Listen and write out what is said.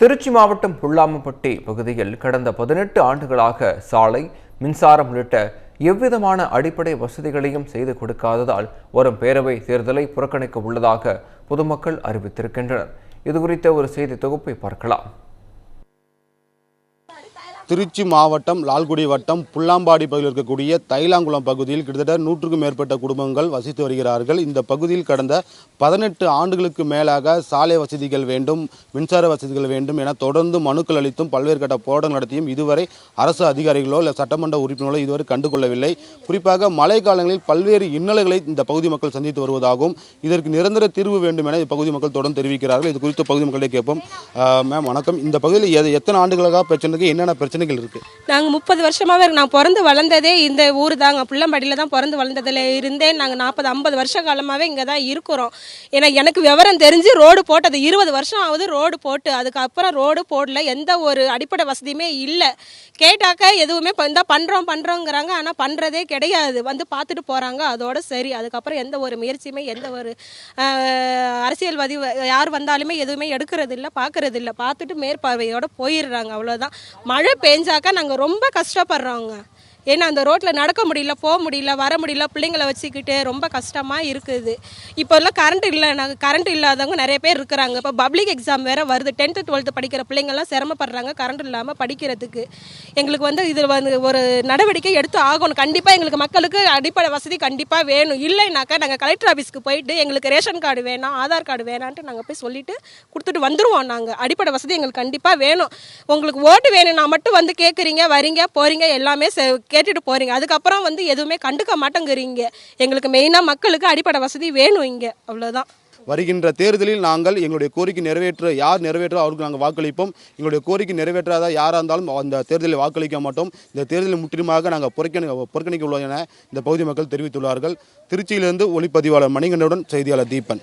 திருச்சி மாவட்டம் புல்லாமப்பட்டி பகுதியில் கடந்த பதினெட்டு ஆண்டுகளாக சாலை மின்சாரம் உள்ளிட்ட எவ்விதமான அடிப்படை வசதிகளையும் செய்து கொடுக்காததால் வரும் பேரவை தேர்தலை புறக்கணிக்க உள்ளதாக பொதுமக்கள் அறிவித்திருக்கின்றனர். இதுகுறித்த ஒரு செய்தி தொகுப்பை பார்க்கலாம். திருச்சி மாவட்டம் லால்குடி வட்டம் புல்லாம்பாடி பகுதியில் இருக்கக்கூடிய தைலாங்குளம் பகுதியில் கிட்டத்தட்ட நூற்றுக்கும் மேற்பட்ட குடும்பங்கள் வசித்து வருகிறார்கள். இந்த பகுதியில் கடந்த பதினெட்டு ஆண்டுகளுக்கு மேலாக சாலை வசதிகள் வேண்டும் மின்சார வசதிகள் வேண்டும் என தொடர்ந்து மனுக்கள் அளித்தும் பல்வேறு கட்ட போராட்டம் நடத்தியும் இதுவரை அரசு அதிகாரிகளோ இல்லை சட்டமன்ற உறுப்பினர்களோ இதுவரை கண்டுகொள்ளவில்லை. குறிப்பாக மழை காலங்களில் பல்வேறு இன்னல்களை இந்த பகுதி மக்கள் சந்தித்து வருவதாகவும் இதற்கு நிரந்தர தீர்வு வேண்டும் என இப்பகுதி மக்கள் தொடர்ந்து தெரிவிக்கிறார்கள். இது குறித்து பகுதி மக்களை கேட்போம். மேம் வணக்கம். இந்த பகுதியில் எத்தனை ஆண்டுகளாக பிரச்சனைக்கு என்னென்ன பிரச்சனை பிரச்சனைகள் இருக்கு. நாங்கள் முப்பது வருஷமாகவே இருக்கு நான் பிறந்து வளர்ந்ததே இந்த ஊர் தாங்க. புள்ளம்படியில் தான் பிறந்து வளர்ந்ததில் இருந்தே நாங்கள் நாற்பது ஐம்பது வருஷ காலமாகவே இங்கே தான் இருக்கிறோம். ஏன்னா எனக்கு விவரம் தெரிஞ்சு ரோடு போட்டது இருபது வருஷம் ஆகுது ரோடு போட்டு. அதுக்கப்புறம் ரோடு போடல எந்த ஒரு அடிப்படை வசதியுமே இல்லை. கேட்டாக்க எதுவுமே இப்போ இந்த பண்ணுறோம் பண்ணுறோங்கிறாங்க ஆனால் பண்ணுறதே கிடையாது. வந்து பார்த்துட்டு போகிறாங்க அதோட சரி. அதுக்கப்புறம் எந்த ஒரு முயற்சியுமே எந்த ஒரு அரசியல்வாதி யார் வந்தாலுமே எதுவுமே எடுக்கிறது இல்லை பார்க்கறது இல்லை பார்த்துட்டு மேற்பார்வையோட போயிடுறாங்க. அவ்வளோதான் மழை பெஞ்சாக்கா நாங்கள் ரொம்ப கஷ்டப்படுறோங்க ஏன்னா அந்த ரோட்டில் நடக்க முடியல போக முடியல வர முடியல பிள்ளைங்கள வச்சுக்கிட்டு ரொம்ப கஷ்டமாக இருக்குது. இப்போல்லாம் கரண்ட் இல்லை நாங்கள் கரண்ட் இல்லாதவங்க நிறைய பேர் இருக்கிறாங்க. இப்போ பப்ளிக் எக்ஸாம் வேறு வருது. டென்த்து டுவெல்த்து படிக்கிற பிள்ளைங்கள்லாம் சிரமப்படுறாங்க கரண்ட் இல்லாமல் படிக்கிறதுக்கு. எங்களுக்கு வந்து இதில் வந்து ஒரு நடவடிக்கை எடுத்து ஆகணும். கண்டிப்பாக எங்களுக்கு மக்களுக்கு அடிப்படை வசதி கண்டிப்பாக வேணும். இல்லைனாக்கா நாங்கள் கலெக்டர் ஆஃபீஸ்க்கு போயிட்டு எங்களுக்கு ரேஷன் கார்டு வேணாம் ஆதார் கார்டு வேணான்ட்டு நாங்கள் போய் சொல்லிவிட்டு கொடுத்துட்டு வந்துடுவோம் நாங்கள் அடிப்படை வசதி எங்களுக்கு கண்டிப்பாக வேணும். உங்களுக்கு ஓட்டு வேணும்னா மட்டும் வந்து கேட்குறீங்க வரீங்க போகிறீங்க எல்லாமே கேட்டுட்டு போகிறீங்க அதுக்கப்புறம் வந்து எதுவுமே கண்டுக்க மாட்டேங்கிறீங்க. எங்களுக்கு மெயினாக மக்களுக்கு அடிப்படை வசதி வேணும் இங்கே. அவ்வளோதான் வருகின்ற தேர்தலில் நாங்கள் எங்களுடைய கோரிக்கை நிறைவேற்ற யார் நிறைவேற்றோ அவருக்கு நாங்கள் வாக்களிப்போம். எங்களுடைய கோரிக்கை நிறைவேற்றாத யாராக இருந்தாலும் அந்த தேர்தலில் வாக்களிக்க மாட்டோம். இந்த தேர்தலில் முற்றிலுமாக நாங்கள் புறக்கணி புறக்கணிக்க உள்ளோம் என இந்த பகுதி மக்கள் தெரிவித்துள்ளார்கள். திருச்சியிலிருந்து ஒளிப்பதிவாளர் மணிகண்டனுடன் செய்தியாளர் தீபன்.